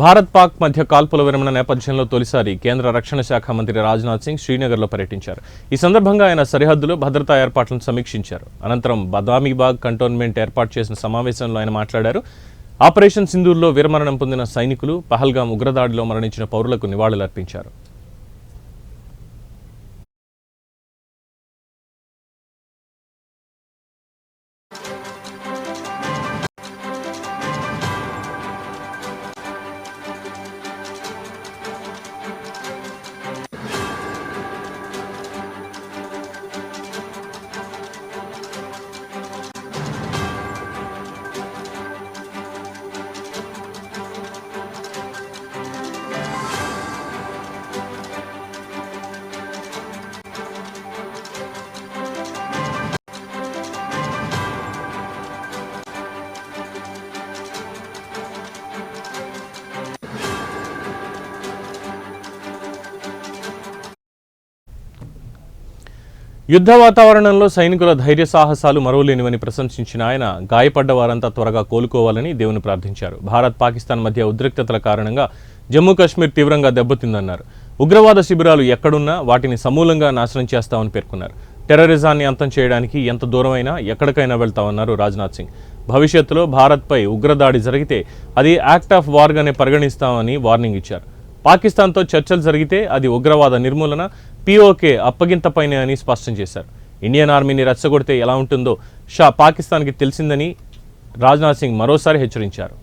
భారత్ పాక్ మధ్య కాల్పుల విరమణ నేపథ్యంలో తొలిసారి కేంద్ర రక్షణ శాఖ మంత్రి రాజ్నాథ్ సింగ్ శ్రీనగర్లో పర్యటించారు. ఈ సందర్భంగా ఆయన సరిహద్దులో భద్రతా ఏర్పాట్లను సమీక్షించారు. అనంతరం బదామీబాగ్ కంటోన్మెంట్ ఏర్పాటు చేసిన సమావేశంలో ఆయన మాట్లాడారు. ఆపరేషన్ సింధూర్లో వీరమరణం పొందిన సైనికులు పహల్గాం ఉగ్రదాడిలో మరణించిన పౌరులకు నివాళులర్పించారు. యుద్ధ వాతావరణంలో సైనికుల ధైర్య సాహసాలు మరోలేనివని ప్రశంసించిన ఆయన గాయపడ్డ వారంతా త్వరగా కోలుకోవాలని దేవుని ప్రార్థించారు. భారత్ పాకిస్తాన్ మధ్య ఉద్రిక్తతల కారణంగా జమ్మూ కాశ్మీర్ తీవ్రంగా దెబ్బతిందన్నారు. ఉగ్రవాద శిబిరాలు ఎక్కడున్నా వాటిని సమూలంగా నాశనం చేస్తామని పేర్కొన్నారు. టెర్రరిజాన్ని అంతం చేయడానికి ఎంత దూరమైనా ఎక్కడికైనా వెళ్తామన్నారు రాజ్నాథ్ సింగ్. భవిష్యత్తులో భారత్పై ఉగ్రదాడి జరిగితే అది యాక్ట్ ఆఫ్ వార్గానే పరిగణిస్తామని వార్నింగ్ ఇచ్చారు. పాకిస్తాన్తో చర్చలు జరిగితే అది ఉగ్రవాద నిర్మూలన పీఓకే అప్పగింతపైనే అని స్పష్టం చేశారు. ఇండియన్ ఆర్మీని రెచ్చగొడితే ఎలా ఉంటుందో షా పాకిస్తాన్కి తెలిసిందని రాజ్నాథ్ సింగ్ మరోసారి హెచ్చరించారు.